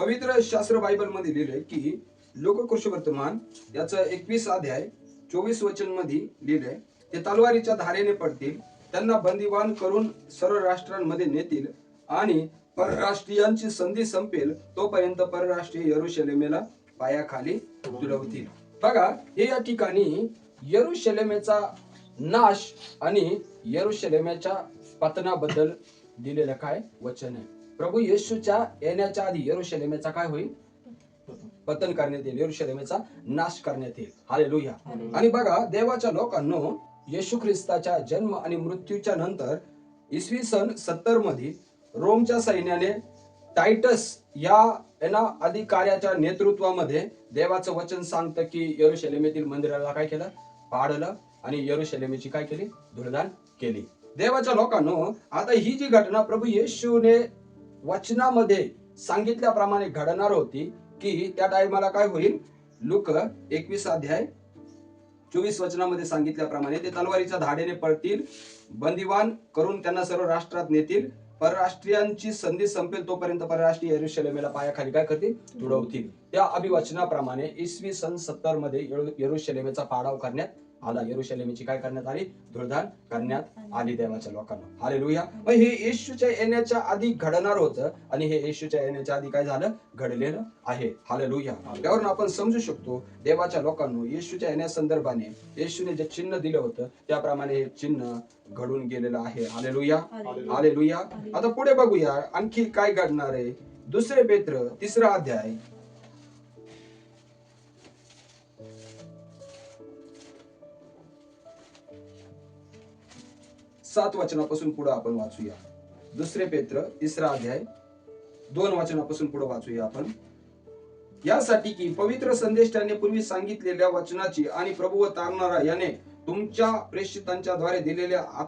पवित्र शास्त्र बायबलमध्ये लिहिलंय की लोककृष वर्तमान याचं एकवीस अध्याय चोवीस वचनमध्ये लिहिलंय ते तलवारीच्या धारेने पडतील त्यांना बंदिवान करून सर्व राष्ट्रांमध्ये नेतील आणि परराष्ट्रीयांची संधी संपेल तोपर्यंत परराष्ट्रीय यरुशलेमेला पायाखाली तुडवतील. बघा हे या ठिकाणी यरुशलेमेचा नाश आणि यरुशलेमेच्या पतनाबद्दल दिलेलं काय वचन आहे. प्रभू येशूच्या येण्याच्या आधी यरुशलेमेचा काय होईल? पतन करण्यात येईल. यरुशलेमेचा नाश करण्यात येईल. हालेलुया आणि बघा देवाच्या लोकांनो येशू ख्रिस्ताच्या जन्म आणि मृत्यूच्या नंतर इसवी सन सत्तरमध्ये रोमच्या सैन्याने टायटस या यांना अधिकाऱ्याच्या नेतृत्वामध्ये देवाचं वचन सांगतं की यरुशलेमेतील मंदिराला काय केलं? पाडलं आणि यरुशलेमेची काय केली? धुळदान केली. देवाच्या लोकांनो आता ही जी घटना प्रभू येशूने वचनामध्ये सांगितल्याप्रमाणे घडणार होती की त्या टायमाला काय होईल? लुक एकवीस अध्याय चोवीस वचनामध्ये सांगितल्याप्रमाणे ते तलवारीच्या धाडेने पळतील बंदिवान करून त्यांना सर्व राष्ट्रात नेतील परराष्ट्रीयांची संधी संपेल तोपर्यंत परराष्ट्रीय येरुशलेमेला पायाखाली काय करतील? तुडवतील. त्या अभिवचनाप्रमाणे इसवी सन सत्तरमध्ये येरुशलेमेचा पाडाव करण्यात आला. यरुशलेमेची काय करण्यात आली? धुळधान करण्यात आली. देवाच्या लोकांना. हालेलुया. मग हे येशूच्या येण्याच्या आधी घडणार होतं आणि हे येशूच्या येण्याच्या आधी काय झालं? घडलेलं आहे. हालेलुया. त्यावरून आपण समजू शकतो देवाच्या लोकांनो येशूच्या येण्यासंदर्भाने येशूने जे चिन्ह दिलं होतं त्याप्रमाणे हे चिन्ह घडून गेलेलं आहे. हालेलुया. हालेलुया. आता पुढे बघूया आणखी काय घडणार आहे? दुसरे पेत्र तिसरा अध्याय. सात वाचनापासून पुढे आपण वाचूया. दुसरे पेत्र तिसरा अध्याय. दोन वाचनापासून पुढे वाचूया आपण. यासाठी की पवित्र संदेश त्याने पूर्वी सांगितलेल्या वचनाची आणि प्रभू व तारणारा याने तुमच्या प्रेषितांच्या द्वारे दिलेल्या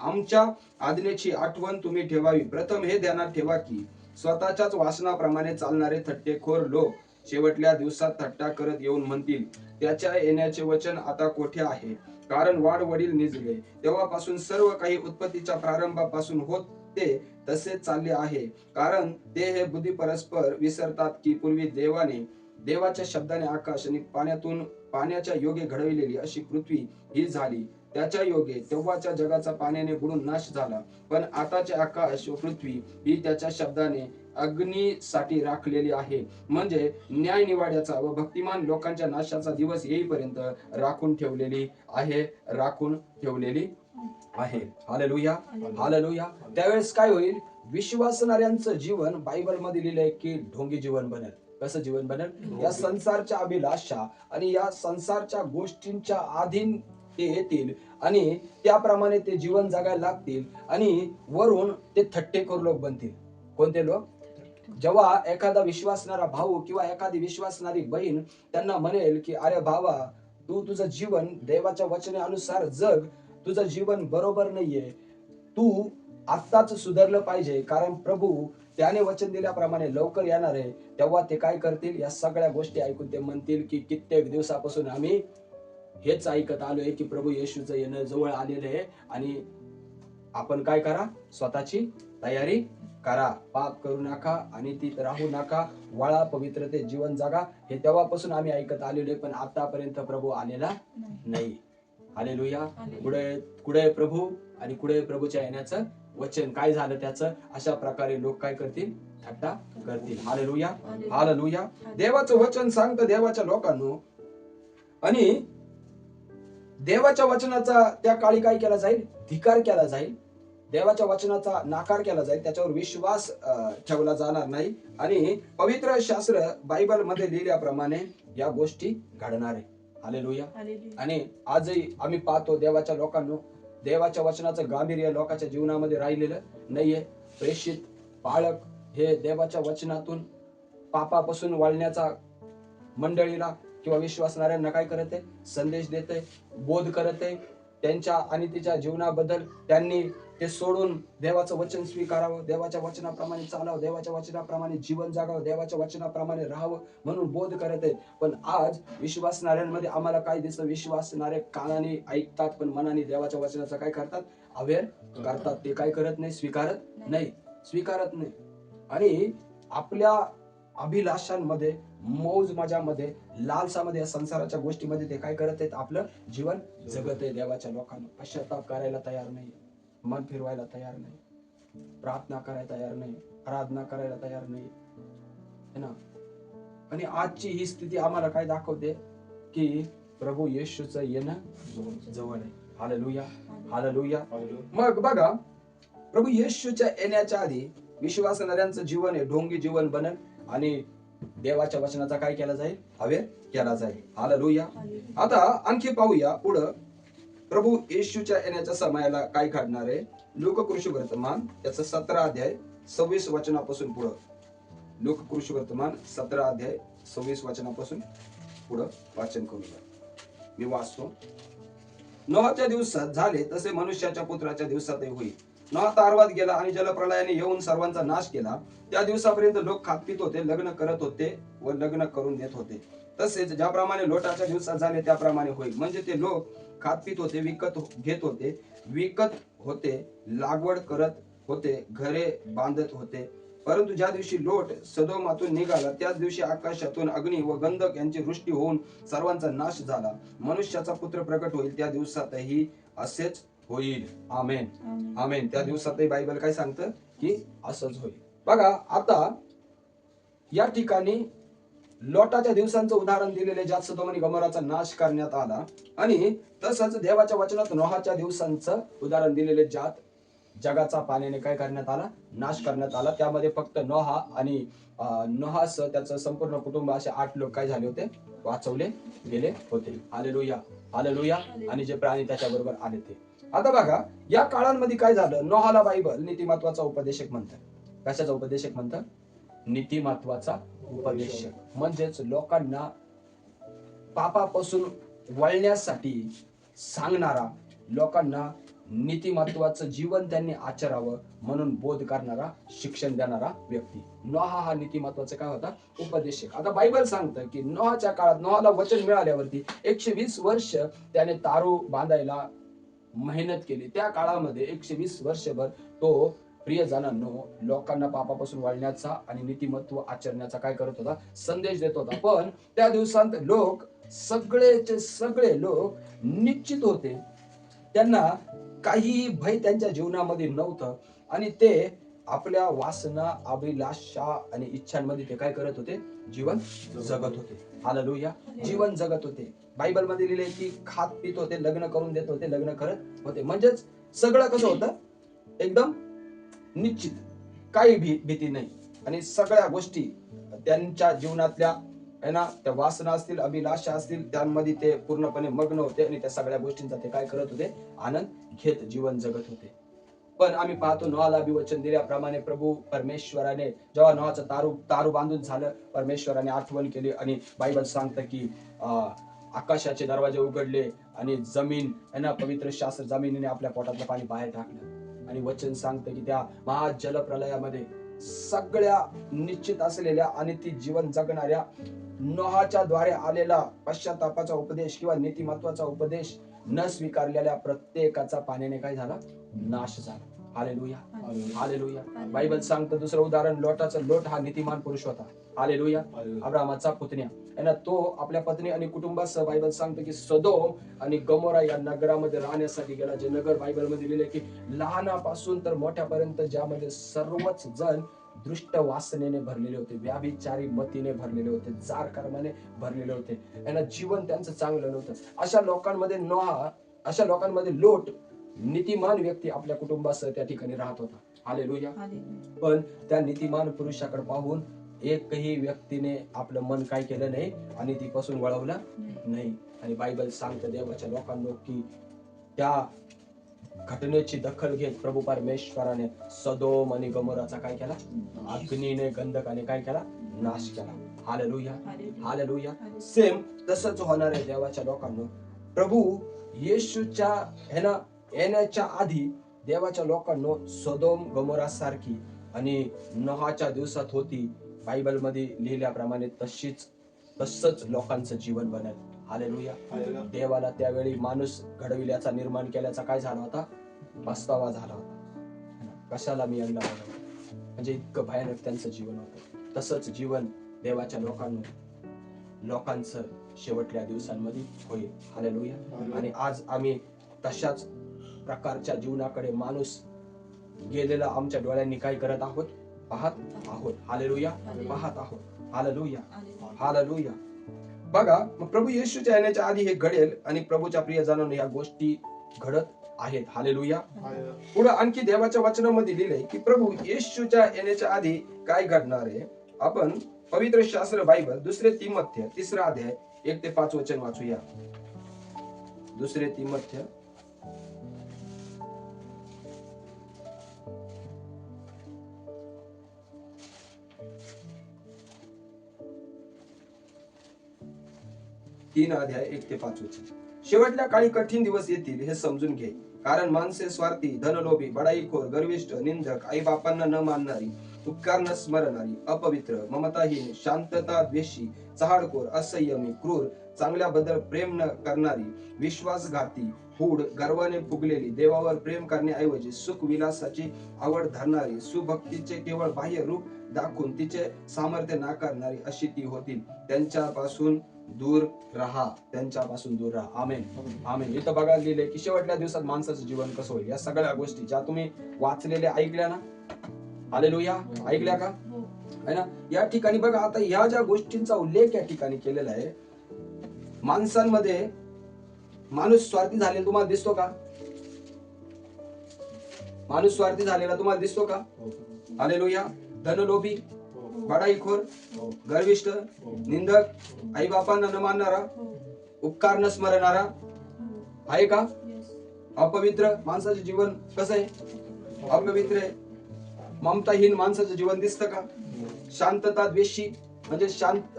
आमच्या आज्ञेची आठवण तुम्ही ठेवावी. प्रथम हे ध्यानात ठेवा की स्वतःच्याच वासनाप्रमाणे चालणारे थट्टेखोर लोक शेवटल्या दिवसात थट्टा करत येऊन म्हणतील त्याच्या येण्याचे वचन आता कोठे आहे? कारण वाढ वडील निजले. तेव्हापासून सर्व काही उत्पत्तीच्या प्रारंभापासून होत ते तसेच चालले आहे. कारण ते हे बुद्धी परस्पर विसरतात की पूर्वी देवाने देवाच्या शब्दाने आकाश आणि पाण्यातून पाण्याच्या योगे घडविलेली अशी पृथ्वी ही झाली. त्याच्या योगे तेव्हाच्या जगाचा पाण्याने बुडून नाश झाला. पण आताचे आकाश व पृथ्वी ही त्याच्या शब्दाने अग्नीसाठी राखलेली आहे. म्हणजे न्याय निवाड्याचा व भक्तिमान लोकांच्या नाशाचा दिवस येईपर्यंत राखून ठेवलेली आहे राखून ठेवलेली आहे. हालेलुया हालेलुया त्यावेळेस काय होईल? विश्वासणाऱ्यांचं जीवन बायबलमध्ये लिहिलंय की ढोंगी जीवन बनेल. कसं जीवन बनेल? या संसारच्या अभिलाषा आणि या संसारच्या गोष्टींच्या अधीन ते येतील आणि त्याप्रमाणे ते जीवन जगायला लागतील आणि वरून ते थट्टेखोर लोक बनतील. कोणते लोक? जेव्हा एखादा विश्वासणारा भाऊ किंवा एखादी विश्वासणारी बहीण त्यांना म्हणेल की अरे भावा तू तुझं जीवन देवाच्या वचनानुसार जग. तुझं जीवन बरोबर नाहीये. तू आत्ताच सुधारलं पाहिजे. कारण प्रभू त्याने वचन दिल्याप्रमाणे लवकर येणार आहे. तेव्हा ते काय करतील? या सगळ्या गोष्टी ऐकून ते म्हणतील की कित्येक दिवसापासून आम्ही हेच ऐकत आलोय की प्रभू येशूचं येणं जवळ आलेलं आहे आणि आपण काय करा? स्वतःची तयारी करा. पाप करू नका आणि ती राहू नका वळा पवित्रते जीवन जगा. हे तेव्हापासून आम्ही ऐकत आलेलो पण आतापर्यंत प्रभू आलेला नाही. हालेलुया. कुठे कुठे प्रभू आणि कुठे प्रभूच्या येण्याचं वचन काय झालं त्याचं? अशा प्रकारे लोक काय करतील? थट्टा करतील. हालेलुया. हालेलुया. देवाचं वचन सांगतं देवाच्या लोकांनो. आणि देवाच्या वचनाचा त्या काळी काय केला जाईल? धिकार केला जाईल. देवाच्या वचनाचा नाकार केला जाईल. त्याच्यावर विश्वास ठेवला जाणार नाही. आणि पवित्र शास्त्र बायबलमध्ये लिहिल्याप्रमाणे या गोष्टी घडणार आहे. हालेलुया. आणि आजही आम्ही पाहतो देवाच्या लोकांनो देवाच्या वचनाचं गांभीर्य लोकांच्या जीवनामध्ये राहिलेलं नाहीये. प्रेषित पाळक हे देवाच्या वचनातून पापापासून वळण्याचा मंडळीला किंवा विश्वासणाऱ्यांना काय करत आहे? संदेश देत आहे बोध करत आहे. त्यांच्या आणि तिच्या जीवनाबद्दल त्यांनी ते सोडून देवाचं वचन स्वीकारावं देवाच्या वचनाप्रमाणे चालावं देवाच्या वचनाप्रमाणे जीवन जगावं देवाच्या वचनाप्रमाणे राहावं म्हणून बोध करत आहेत पण आज विश्वासणाऱ्यांमध्ये आम्हाला काय दिसतं? विश्वासणारे कानाने ऐकतात पण मनाने देवाच्या वचनाचं काय करतात? अवेअर करतात. ते काय करत नाही? स्वीकारत नाही. स्वीकारत नाही. आणि आपल्या अभिलाषांमध्ये मौज मजामध्ये लालसामध्ये या संसाराच्या गोष्टीमध्ये ते काय करत आहेत? आपलं जीवन जगत आहे. देवाच्या लोकांना पश्चाताप करायला तयार नाही. मन फिरवायला तयार नाही. प्रार्थना करायला तयार नाही. आराधना करायला तयार नाही. है ना? आणि आजची ही स्थिती आम्हाला काय दाखवते? की प्रभू येशूचं येणं जवळ आहे. हालेलुया हालेलुया मग बघा प्रभू येशूच्या येण्याच्या आधी विश्वासणाऱ्यांचं जीवन हे ढोंगी जीवन बनल आणि देवाच्या वचनाचा काय केला जाईल? अवेर केला जाईल. हालेलुया आता आणखी पाहूया पुढं. प्रभू येशूच्या येण्याच्या समयाला काय घडणार आहे? लोककृषी वर्तमान त्याचं सतरा अध्याय सव्वीस वचनापासून पुढं. लोककृषी वर्तमान सतरा अध्याय सव्वीस वचनापासून पुढं वाचन करूया. मी वाचतो. नोहाच्या दिवसात झाले तसे मनुष्याच्या पुत्राच्या दिवसातही होईल. नोहा तारवात गेला आणि जलप्रलयाने येऊन सर्वांचा नाश केला. त्या दिवसापर्यंत लोक खात पित होते लग्न करत होते व लग्न करून देत होते. तसेच ज्याप्रमाणे लोटाच्या दिवसात झाले त्याप्रमाणे होईल. म्हणजे ते लोक खात पित होते विकत घेत होते विकत होते लागवड करत होते घरे बांधत होते. परंतु ज्या दिवशी लोट सदोमातून निघाला त्याच दिवशी आकाशातून अग्नी व गंधक यांची वृष्टी होऊन सर्वांचा नाश झाला. मनुष्याचा पुत्र प्रकट होईल त्या दिवसातही असेच होईल. आमेन. आमेन. त्या दिवसातही बायबल काय सांगतं? की असंच होईल. बघा आता या ठिकाणी लोटाच्या दिवसांचं उदाहरण दिलेले ज्यात सदोम आणि गमोराचा नाश करण्यात आला. आणि तसंच देवाच्या वचनात नोहाच्या दिवसांचं उदाहरण दिलेले ज्यात जगाचा पाण्याने काय करण्यात आला? नाश करण्यात आला. त्यामध्ये फक्त नोहा आणि अं, नोहासह त्याचं संपूर्ण कुटुंब असे आठ लोक काय झाले होते? वाचवले गेले होते. हालेलुया. हालेलुया. आणि जे प्राणी त्याच्याबरोबर आले ते. आता बघा या काळांमध्ये काय झालं? नोहाला बायबल नीतिमत्वाचा उपदेशक म्हणतात. कशाचा उपदेशक म्हणतात? नीतिमत्वाचा उपदेशक. म्हणजेच लोकांना पापापासून वळण्यासाठी सांगणारा लोकांना नीतिमत्वाचं जीवन त्यांनी आचरावं म्हणून बोध करणारा शिक्षण देणारा व्यक्ती. नोहा हा नीतिमत्वाचा काय होता? उपदेशक. आता बायबल सांगतं की नोहाच्या काळात नोहाला वचन मिळाल्यावरती एकशे वीस वर्ष त्याने तारू बांधायला मेहनत केली. त्या काळामध्ये एकशे वीस वर्षभर तो प्रियजनांनो लोकांना पापापासून वळण्याचा आणि नीतिमत्व आचरण्याचा काय करत होता? संदेश देत होता. पण त्या दिवसांत लोक सगळेचे सगळे लोक निश्चित होते. त्यांना काही भय त्यांच्या जीवनामध्ये नव्हतं. आणि ते आपल्या वासना अभिलाषा आणि इच्छांमध्ये ते काय करत होते? जीवन जगत होते. हालेलुया जीवन जगत होते. बायबलमध्ये लिहिले की खात पित होते लग्न करून देत होते लग्न करत होते. म्हणजेच सगळं कसं होतं? एकदम निश्चित. काही भी भीती नाही. आणि सगळ्या गोष्टी त्यांच्या जीवनातल्या आहे ना त्या वासना असतील अभिलाषा असतील त्यांमध्ये ते पूर्णपणे मग्न होते आणि त्या सगळ्या गोष्टींचा ते काय करत होते? आनंद घेत जीवन जगत होते. पण आम्ही पाहतो नोहाला अभिवचन दिल्याप्रमाणे प्रभू परमेश्वराने जेव्हा नोहाचं तारू तारू बांधून झालं परमेश्वराने आठवण केली आणि बायबल सांगतं की आकाशाचे दरवाजे उघडले आणि जमीन ना पवित्र शास्त्र जमिनीने आपल्या पोटातलं पाणी बाहेर टाकलं. आणि वचन सांगतं की त्या महा जलप्रलयामध्ये सगळ्या निश्चित असलेल्या आणि ती जीवन जगणाऱ्या नोहाच्या द्वारे आलेला पश्चातापाचा उपदेश किंवा नीतिमत्वाचा उपदेश न स्वीकारलेल्या प्रत्येकाचा पाण्याने काय झाला? नाश झाला. हालेलुया. हालेलुया. बायबल सांगतं दुसरं उदाहरण लोटाचं लोट हा नीतिमान पुरुष होता. हालेलुया. अब्रामाचा पुतण्या. आहे ना तो आपल्या पत्नी आणि कुटुंबासह बायबल सांगतो की सदोम आणि गमोरा या नगरामध्ये राहण्यासाठी गेला. जे नगर बायबलमध्ये लिहिले की लहानापासून तर मोठ्यापर्यंत ज्यामध्ये सर्वच जण दृष्ट वासनेने भरलेले होते व्याभिचारी मतीने भरलेले होते जार कर्माने भरलेले होते. यांना जीवन त्यांचं चांगलं नव्हतं. अशा लोकांमध्ये नोहा अशा लोकांमध्ये लोट नीतिमान व्यक्ती आपल्या कुटुंबासह त्या ठिकाणी राहत होता. हालेलुया. पण त्या नीतिमान पुरुषाकडे पाहून एकही व्यक्तीने आपलं मन काय केलं नाही आणि ती पासून वळवलं नाही. आणि बायबल सांगतं देवाच्या लोकांना की त्या घटनेची दखल घेत प्रभू परमेश्वराने सदोम आणि गमोराचा काय केला? अग्नीने गंधकाने काय केला? नाश केला. हालेलुया. हालेलुया. सेम तसंच होणार आहे देवाच्या लोकांना. प्रभू येशूच्या ह्याना येण्याच्या आधी देवाच्या लोकांना सदोम गमोरा सारखी आणि नहाच्या दिवसात होती. बायबलमध्ये लिहिल्याप्रमाणे तशीच तसंच लोकांचं जीवन बनेल. हालेलुया. देवाला त्यावेळी माणूस घडविल्याचा निर्माण केल्याचा काय झाला होता? पस्तावा झाला होता. कशाला मी यांना बनवलं म्हणजे इतकं भयानक त्यांचं जीवन होतं. तसंच जीवन देवाच्या लोकांना लोकांचं शेवटल्या दिवसांमध्ये होईल. हालेलुया. आणि आज आम्ही तशाच प्रकारच्या जीवनाकडे माणूस गेलेला आमच्या डोळ्यांनी काय करत आहोत? पाहत आहोत. हालेलुया. पाहत आहोत. हालेलुया. हालेलुया. बघा मग प्रभू येशूच्या येण्याच्या आधी हे घडेल आणि प्रभूच्या प्रियजनांना या गोष्टी घडत आहेत. हालेलुया. पुढे आणखी देवाच्या वचनामध्ये लिहिलंय की प्रभू येशूच्या येण्याच्या आधी काय घडणार आहे? आपण पवित्र शास्त्र बायबल दुसरे तिमथ्य तिसरा अध्याय एक ते पाच वचन वाचूया. दुसरे तिमथ्य तीन अध्याय एक ते पाच वचन शेवटल्या काळी कठीण दिवस येतील हे समजून घे. कारण माणसे स्वार्थी धनलोभी बडाईखोर गर्विष्ठ निंदक आई बापांना न मानणारी उपकार न स्मरणारी अपवित्र ममताहीन शांतता द्वेषी चहाडखोर असंयमी क्रूर चांगल्याबद्दल प्रेम न करणारी विश्वासघाती हूड गर्वाने फुगलेली देवावर प्रेम करण्याऐवजी सुख विलासाची आवड धरणारी सुभक्तीचे केवळ बाह्य रूप दाखवून तिचे सामर्थ्य नाकारणारी अशी ती होतील. त्यांच्यापासून दूर राहा त्यांच्यापासून दूर राहा. आमेन. आमेन. इथं बघायला लिहिले की शेवटल्या दिवसात माणसाचं जीवन कसं होईल? या सगळ्या गोष्टी ज्या तुम्ही वाचलेल्या ऐकल्या ना? हालेलुया ऐकल्या का? है ना? या ठिकाणी बघा आता ह्या ज्या गोष्टींचा उल्लेख या ठिकाणी केलेला आहे माणसांमध्ये माणूस स्वार्थी झालेला तुम्हाला दिसतो का? माणूस स्वार्थी झालेला तुम्हाला दिसतो का? हालेलुया धनलोभी बडाईखोर गर्विष्ठ निंदक आई बापांना न मानणारा उपकार न स्मरणारा आहे का? अपवित्र माणसाचं जीवन कसं आहे? अपवित्र आहे. ममताहीन माणसाचं जीवन दिसतं का? शांतता द्वेषी म्हणजे शांत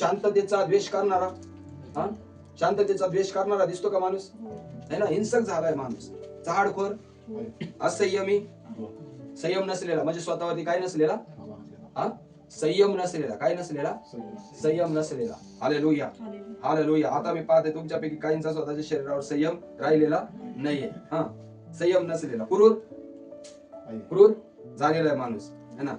शांततेचा द्वेष करणारा हा? शांततेचा द्वेष करणारा दिसतो का माणूस? है. ना हिंसक झालाय माणूस. चहाडखोर असंयमी संयम नसलेला म्हणजे स्वतःवरती काय नसलेला? हा? संयम नसलेला. काय नसलेला? संयम नसलेला. हाले लोहिया हाले लोहिया आता मी पाहते तुमच्यापैकी काहींचा स्वतःच्या शरीरावर संयम राहिलेला नाहीये. हा. संयम नसलेला. क्रूर? क्रूर? झालेला आहे माणूस. है ना?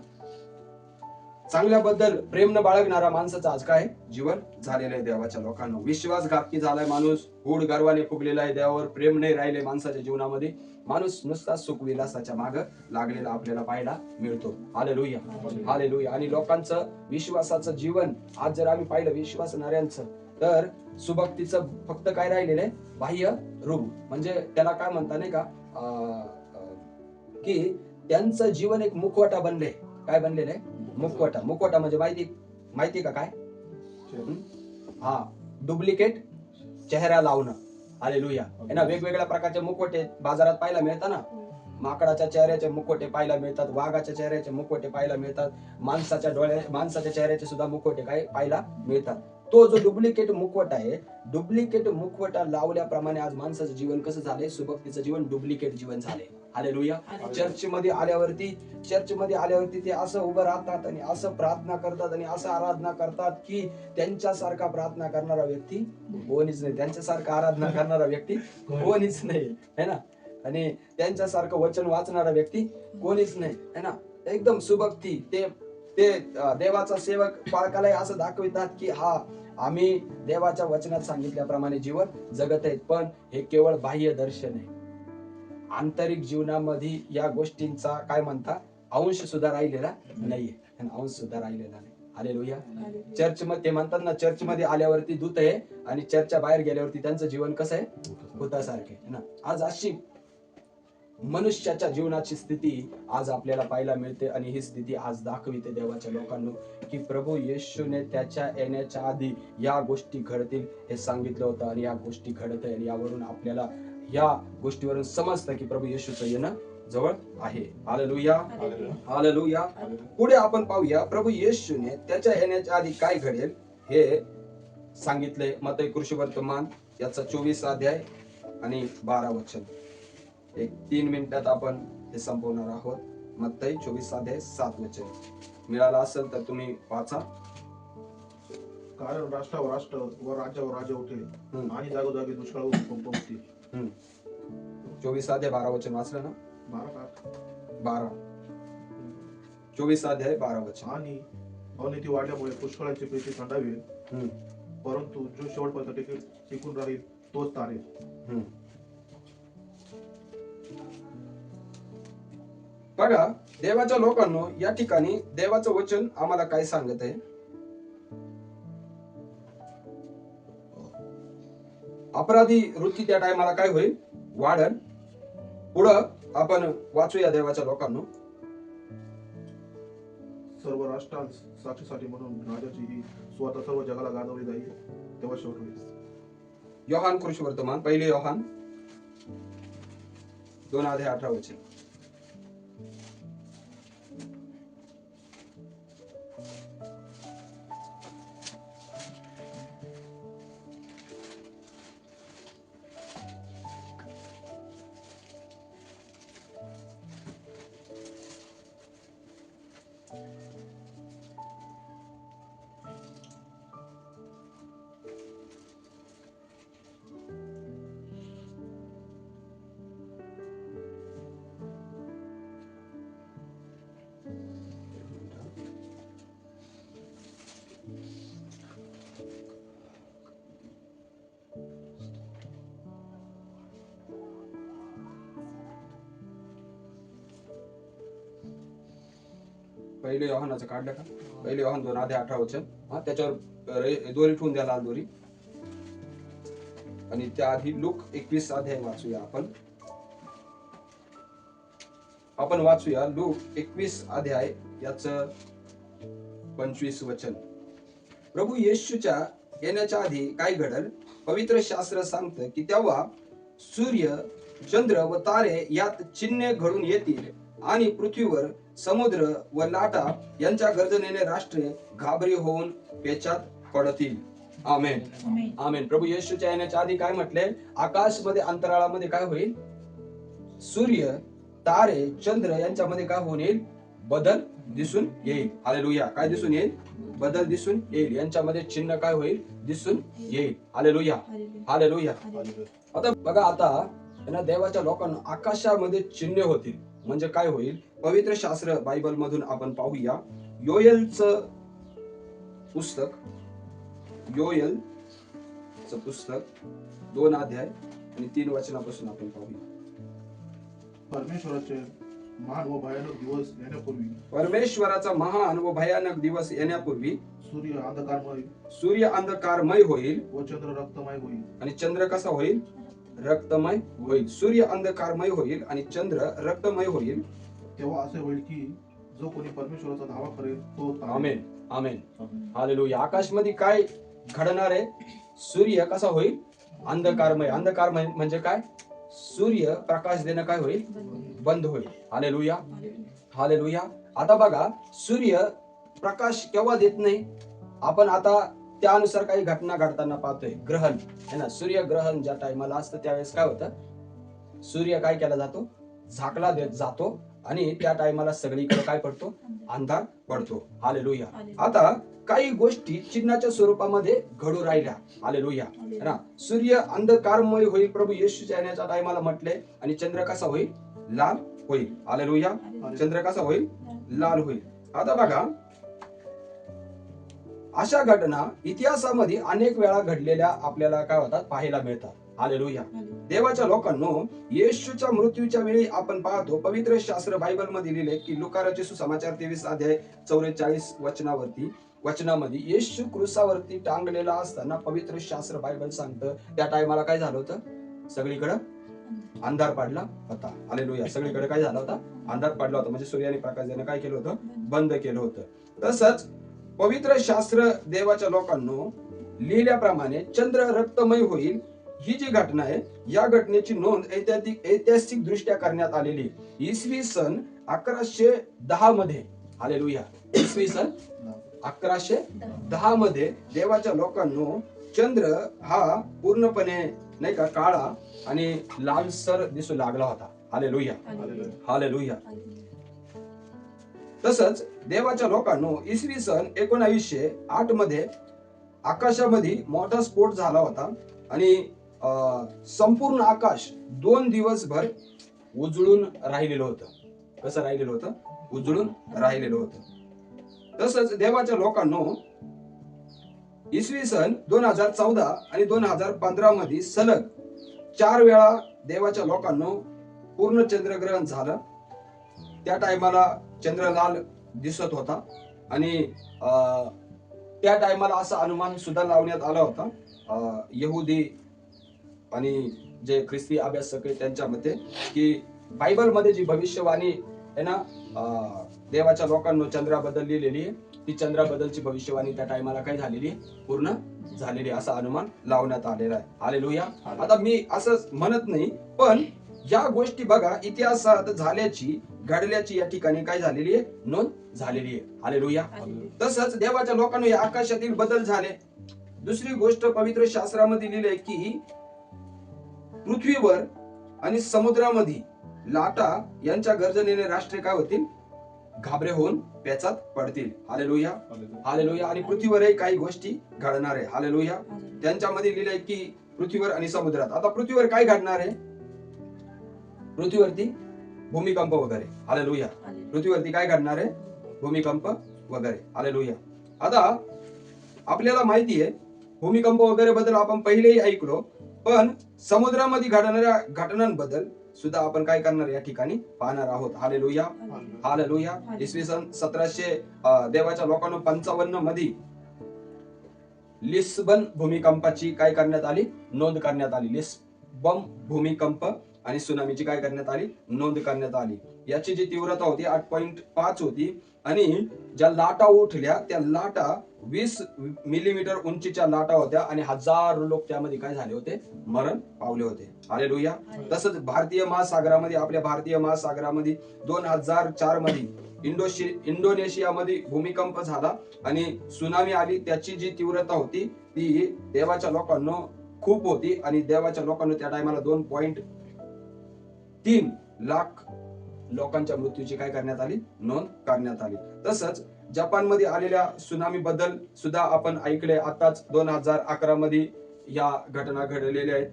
चांगल्याबद्दल प्रेम न बाळगणारा माणसाचं आज काय? जीवन झालेलं आहे देवाच्या लोकांना. विश्वासघातकी झालाय माणूस. हूड गर्वाने फुगलेला आहे देवावर. प्रेम नाही राहिले माणसाच्या जीवनामध्ये. माणूस नुसता सुख विलासाच्या माग लागलेला आपल्याला पाहायला मिळतो. आले लुया आले लुया आणि लोकांचं विश्वासाचं जीवन आज जर आम्ही पाहिलं विश्वासणाऱ्यांचं तर सुभक्तीचं फक्त काय राहिलेलं आहे? बाह्य रूप. म्हणजे त्याला काय म्हणता नाही का? अं, की त्यांचं जीवन एक मुखवटा बनले काय बनलेलं आहे? मुखवटा. मुखवटा म्हणजे माहिती माहिती का काय? हं? हा. डुप्लिकेट चेहरा लावणं. आले लुया ना वेगवेगळ्या प्रकारचे मुखवटे बाजारात पाहायला मिळतात ना? माकडाच्या चेहऱ्याचे मुखवटे पाहायला मिळतात वाघाच्या चेहऱ्याचे मुखवटे पाहायला मिळतात माणसाच्या डोळ्या माणसाच्या चेहऱ्याचे सुद्धा मुखवटे काय पाहायला मिळतात. तो जो डुप्लिकेट मुखवटा आहे डुप्लिकेट मुखवटा लावल्याप्रमाणे आज माणसाचं जीवन कसं झालंय? सुभक्तीचं जीवन डुप्लिकेट जीवन झालंय. आले लुया चर्च मध्ये आल्यावरती चर्च मध्ये आल्यावरती ते असं उभं राहतात आणि असं प्रार्थना करतात आणि असं आराधना करतात की त्यांच्यासारखा प्रार्थना करणारा व्यक्ती कोणीच नाही. त्यांच्यासारखा आराधना करणारा व्यक्ती कोणीच. नाही. है ना? आणि त्यांच्यासारखं वचन वाचणारा व्यक्ती कोणीच नाही. है ना? एकदम सुभक्ती. ते ते देवाचा सेवक पाळकाला असं दाखवितात की हा आम्ही देवाच्या वचनात सांगितल्याप्रमाणे जीवन जगत आहेत. पण हे केवळ बाह्य दर्शन आहे. आंतरिक जीवनामध्ये या गोष्टींचा काय म्हणता? अंश सुद्धा राहिलेला नाहीये. अंश सुद्धा राहिलेला नाही. आले लोहिया चर्च मध्ये ते म्हणतात ना चर्च मध्ये आल्यावरती दूत आहे आणि चर्चच्या बाहेर गेल्यावरती त्यांचं जीवन कसं आहे? भूतासारखे ना? आज अशी मनुष्याच्या जीवनाची स्थिती आज आपल्याला पाहायला मिळते आणि ही स्थिती आज दाखविते देवाच्या लोकांना की प्रभू येशूने त्याच्या येण्याच्या आधी या गोष्टी घडतील हे सांगितलं होतं आणि या गोष्टी घडत आहे आणि यावरून आपल्याला या गोष्टीवरून समजतं की प्रभू येशूचं येणं जवळ आहे. हालेलुया. हालेलुया. पुढे आपण पाहूया प्रभू येशूने त्याच्या येण्याच्या आधी काय घडेल हे सांगितले मत कृषी वर्तमान याचा चोवीस अध्याय आणि बारा वचन. एक तीन मिनिटात आपण हे संपवणार आहोत. मत्तई चोवीस अध्याय सात वचन. मिळाला असेल तर तुम्ही वाचा. कारण राष्ट्रावर राष्ट्र व राज्यावर राज्य उठेल. आणि जागोजागी दुष्काळ चोवीस अध्याय बारा वचन वाचलं ना? बारा बारा. चोवीस अध्याय बारा वचन. आणि अनिती वाढल्यामुळे पुष्कळांची प्रीती थंडावी. परंतु जो शेवटपर्यंत टिकून राहील तोच तारेल हम्म. बघा देवाच्या लोकांनो या ठिकाणी देवाचं वचन आम्हाला काय सांगत आहे? अपराधी वृत्ती त्या टायमाला काय होईल? वाढन पुढं आपण वाचूया देवाच्या लोकांनो. सर्व राष्ट्रांस साक्षीसाठी म्हणून राजाची ही स्वतः सर्व जगाला गाजवली जाईल तेव्हा शेवट होईल. योहान कृषी वर्तमान पहिले योहान दोन आधे अठरा वचन. पहिले योहानाचं काढलं का? पहिले योहान दोन आधे अठरा वचन हा त्याच्यावर दोरी ठेवून द्या लाल दोरी. आणि त्याआधी लुक एकवीस अध्याय वाचूया आपण. आपण वाचूया लूक एकवीस अध्याय याच पंचवीस वचन. प्रभू येशूच्या येण्याच्या आधी काय घडल? पवित्र शास्त्र सांगतं की तेव्हा सूर्य चंद्र व तारे यात चिन्हे घडून येतील आणि पृथ्वीवर समुद्र व लाटा यांच्या गर्जनेने राष्ट्रे घाबरी होऊन पेचात पडतील. आमेन. आमेन. प्रभू येशूच्या येण्याच्या आधी काय म्हटले? आकाशमध्ये अंतराळामध्ये काय होईल? सूर्य तारे चंद्र यांच्यामध्ये काय होऊन येईल? बदल दिसून येईल. हालेलुया. काय दिसून येईल? बदल दिसून येईल. यांच्यामध्ये चिन्ह काय होईल? दिसून येईल. हालेलुया. हालेलुया. आता बघा आता देवाच्या लोकांना आकाशामध्ये चिन्ह होतील. म्हणजे काय होईल? पवित्र शास्त्र बायबल मधून आपण पाहूया. योयलच पुस्तक योयल पुस्तक दोन अध्याय आणि तीन वचनापासून आपण पाहूया. परमेश्वराचे महान व भयानक दिवस येण्यापूर्वी परमेश्वराचा महान व भयानक दिवस येण्यापूर्वी सूर्य अंधकारमय सूर्य अंधकारमय होईल व चंद्र रक्तमय होईल. आणि चंद्र कसा होईल? रक्तमय होईल. सूर्य अंधकारमय होईल आणि चंद्र रक्तमय होईल. तेव्हा असे होईल की जो कोणी परमेश्वराचा धावा करेल तो. आमेन आमेन. हालेलुया. आकाशमध्ये काय घडणार आहे? सूर्य कसा होईल? अंधकारमय. अंधकारमय म्हणजे काय? सूर्य प्रकाश देणं काय होईल? बंद होईल. हालेलुया. हालेलुया. हालेलुया आता बघा सूर्य प्रकाश केव्हा देत नाही? आपण आता त्यानुसार काही घटना घडताना पाहतोय. ग्रहण. है ना? सूर्यग्रहण ज्या टायमाला असतं त्यावेळेस काय होतं? सूर्य काय केला जातो? झाकला देत जातो. आणि त्या टायमाला सगळीकडे काय पडतो? अंधार. पडतो. हालेलुया. हालेलुया. आता काही गोष्टी चिन्हाच्या स्वरूपामध्ये घडू राहिल्या. हालेलुया. ना सूर्य अंधकारमय होईल प्रभू येशूच्या येण्याच्या टायमाला म्हटले आणि चंद्र कसा होईल? लाल होईल. हालेलुया. हालेलुया. चंद्र कसा होईल? लाल होईल. आता बघा अशा घटना इतिहासामध्ये अनेक वेळा घडलेल्या आपल्याला काय होतात? पाहायला मिळतात. हालेलुया. हालेलुया. देवाच्या लोकांनो येशूच्या मृत्यूच्या वेळी आपण पाहतो पवित्र शास्त्र बायबलमध्ये लिहिले की लुकाराचे सुसमाचार तेवीस अध्याय चौवेचाळीस वचनावरती वचनामध्ये येशू क्रुसावरती टांगलेला असताना पवित्र शास्त्र बायबल सांगतं. त्या टायमाला काय झालं होतं? सगळीकडं अंधार पाडला होता. हालेलुया सगळीकडे काय झाला होता? अंधार पाडला होता. म्हणजे सूर्याने प्रकाश देणं काय केलं होतं? बंद केलं होतं. तसंच पवित्र शास्त्र देवाच्या लोकांनो लिहिल्याप्रमाणे चंद्र रक्तमय होईल ही जी घटना आहे या घटनेची नोंद ऐतिहासिक ऐतिहासिक दृष्ट्या करण्यात आलेली. इसवी सन अकराशे दहा मध्ये हालेलुया इसवी सन अकराशे दहा मध्ये देवाच्या लोकांनो चंद्र हा पूर्णपणे नाही का काळा आणि लालसर दिसू लागला होता हालेलुया हालेलुया. Hallelujah hallelujah. तसंच देवाच्या लोकांनो इसवी सन एकोणावीसशे आठमध्ये आकाशामध्ये मोठा स्फोट झाला होता आणि संपूर्ण आकाश दोन दिवसभर उजळून राहिलेलं होतं. कसं राहिलेलं होतं? उजळून राहिलेलं होतं. तसंच देवाच्या लोकांनो इसवी सन दोन हजार चौदा आणि दोन हजार पंधरा मध्ये सलग चार वेळा देवाच्या लोकांनो पूर्ण चंद्रग्रहण झालं. त्या टायमाला चंद्र लाल दिसत होता आणि अं, त्या टायमाला असा अनुमान सुद्धा लावण्यात आला होता. अं, यहुदी आणि जे ख्रिस्ती अभ्यासक आहेत त्यांच्या मते की बायबलमध्ये जी भविष्यवाणी आहे ना देवाच्या लोकांनो चंद्राबद्दल लिहिलेली आहे ती चंद्राबद्दलची भविष्यवाणी त्या टायमाला काय झालेली? आहे? पूर्ण झालेली असा अनुमान लावण्यात आलेला आहे. हालेलुया. आता मी असं म्हणत नाही पण या गोष्टी बघा इतिहासात झाल्याची घडल्याची या ठिकाणी काय झालेली आहे? नोंद झालेली आहे. हालेलुया. तसंच देवाच्या लोकांना या आकाशातील बदल झाले. दुसरी गोष्ट पवित्र शास्त्रामध्ये लिहिलंय की पृथ्वीवर आणि समुद्रामध्ये लाटा यांच्या गर्जनेने राष्ट्रे काय होतील? घाबरे होऊन पेचात पडतील. हालेलुया. हालेलुया. आणि पृथ्वीवरही काही गोष्टी घडणार आहे. हालेलुया. त्यांच्यामध्ये लिहिलंय की पृथ्वीवर आणि समुद्रात. आता पृथ्वीवर काय घडणार आहे? पृथ्वीवरती भूमिकंप वगैरे. हालेलुया. पृथ्वीवरती काय घडणार आहे? भूमिकंप वगैरे. हालेलुया. आता आपल्याला माहिती आहे भूमिकंप वगैरे बद्दल आपण पहिलेही ऐकलो. पण समुद्रामध्ये घडणाऱ्या घटनांबद्दल सुद्धा आपण काय करणार या ठिकाणी पाहणार आहोत. हालेलुया. हालेलुया. इसवी सन सतराशे देवाच्या लोकांना पंचावन्नमध्ये लिस्बन भूमिकंपाची काय करण्यात आली? नोंद करण्यात आली. लिस्बन भूमिकंप आणि सुनामीची काय करण्यात आली? नोंद करण्यात आली. याची जी तीव्रता होती आठ पॉइंट पाच होती आणि ज्या लाटा उठल्या त्या लाटा वीस मिलीमीटर उंचीच्या लाटा होत्या आणि हजारो लोक त्यामध्ये काय झाले होते? मरण पावले होते. अरे लोहिया तसंच भारतीय महासागरामध्ये आपल्या भारतीय महासागरामध्ये दोन हजार चारमध्ये इंडोशी इंडोनेशियामध्ये भूमिकंप झाला आणि सुनामी आली. त्याची जी तीव्रता होती ती देवाच्या लोकांना खूप होती आणि देवाच्या लोकांना त्या टायमाला दोन पॉइंट तीन लाख लोकांच्या मृत्यूची काय करण्यात आली? नोंद करण्यात आली. तसंच जपानमध्ये आलेल्या सुनामी बद्दल सुद्धा आपण ऐकले आताच दोन हजार अकरा मध्ये या घटना घडलेल्या आहेत.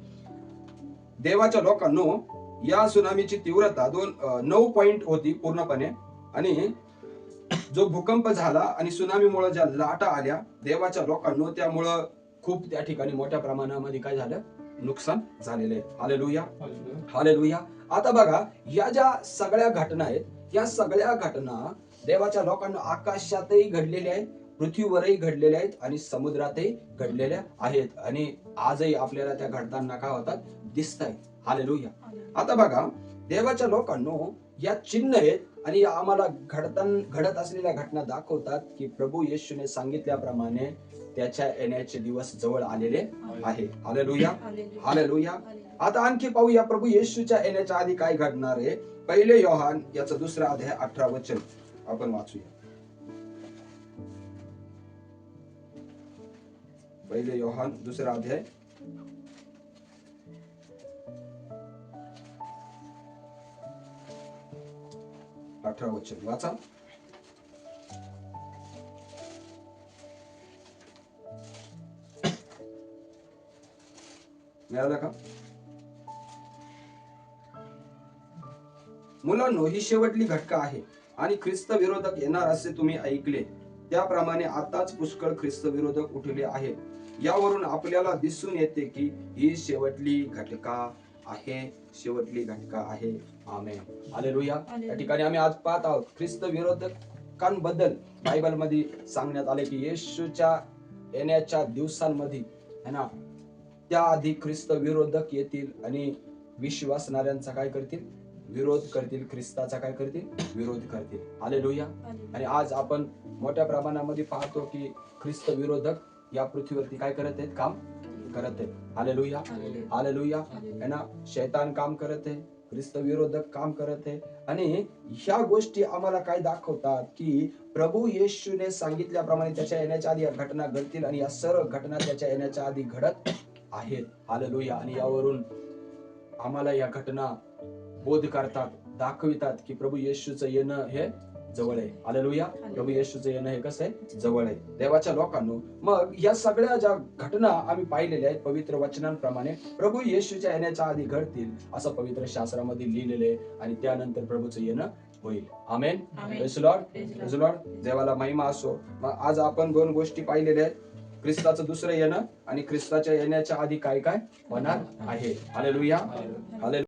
देवाच्या लोकांनो या सुनामीची तीव्रता दोन नऊ पॉइंट होती पूर्णपणे. आणि जो भूकंप झाला आणि सुनामीमुळे ज्या लाटा आल्या देवाच्या लोकांनो त्यामुळं खूप त्या ठिकाणी मोठ्या प्रमाणामध्ये काय झालं? नुकसान झालेलं आहे. हालेलुया हालेलुया आता बघा या ज्या सगळ्या घटना आहेत या सगळ्या घटना देवाच्या लोकांना आकाशातही घडलेल्या आहेत पृथ्वीवरही घडलेल्या आहेत आणि समुद्रातही घडलेल्या आहेत. आणि आजही आपल्याला त्या घडताना काय होतात? दिसत आहेत हालेलुया आता बघा देवाच्या लोकांनो या चिन्ह आहेत आणि या आम्हाला घडतान घडत असलेल्या घटना दाखवतात की प्रभू येशूने सांगितल्याप्रमाणे त्याच्या येण्याचे दिवस जवळ आलेले आहे. हालेलुया हालेलुया आता आणखी पाहूया प्रभू येशूच्या येण्याच्या आधी काय घडणार आहे. पहिले योहान याचा दुसरा अध्याय अठरा वचन. आपण वाचूया. पहिले योहान दुसरा अध्याय. अठरा वचन. वाचा. मिळालं का मुलांनो ही शेवटली घटका आहे. आणि ख्रिस्त विरोधक येणार असे तुम्ही ऐकले. त्याप्रमाणे आताच पुष्कळ ख्रिस्त विरोधक उठले आहेत. यावरून आपल्याला दिसून येते की ही शेवटली घटका आहे. शेवटली घटका आहे. आमेन. हालेलुया. या ठिकाणी आम्ही आज पाहत आहोत ख्रिस्त विरोधकांबद्दल बायबलमध्ये सांगण्यात आले की येशूच्या येण्याच्या दिवसांमध्ये है ना त्याआधी ख्रिस्त विरोधक येतील आणि विश्वासणाऱ्यांचा काय करतील? विरोध करतील ख्रिस्ताचा काय करतील? विरोध करतील. हालेलुया आणि आज आपण मोठ्या प्रमाणामध्ये पाहतो की ख्रिस्त विरोधक या पृथ्वीवरती काय करत आहेत? काम करत आहेत. हालेलुया हालेलुया है ना? शैतान काम करत आहे. ख्रिस्त विरोधक काम करत आहे. आणि ह्या गोष्टी आम्हाला काय दाखवतात की प्रभू येशूने सांगितल्याप्रमाणे त्याच्या येण्याच्या आधी या घटना घडतील आणि या सर्व घटना त्याच्या येण्याच्या आधी घडत आहेत. हालेलुया आणि यावरून आम्हाला या घटना बोध करतात दाखवितात की प्रभू येशूचं येणं हे जवळ आहे. हालेलुया प्रभू येशूचं येणं हे कसं आहे? जवळ आहे. देवाच्या लोकांनो मग या सगळ्या ज्या घटना आम्ही पाहिलेल्या आहेत पवित्र वचनांप्रमाणे प्रभू येशूच्या येण्याच्या आधी घडतील असं पवित्र शास्त्रामध्ये लिहिलेलं आहे आणि त्यानंतर प्रभूचं येणं होईल. आमेन Lord. देवाला महिमा असो. मग आज आपण दोन गोष्टी पाहिलेल्या आहेत. ख्रिस्ताचं दुसरं येणं आणि ख्रिस्ताच्या येण्याच्या आधी काय काय होणार आहे? हालेलुया हालेलुया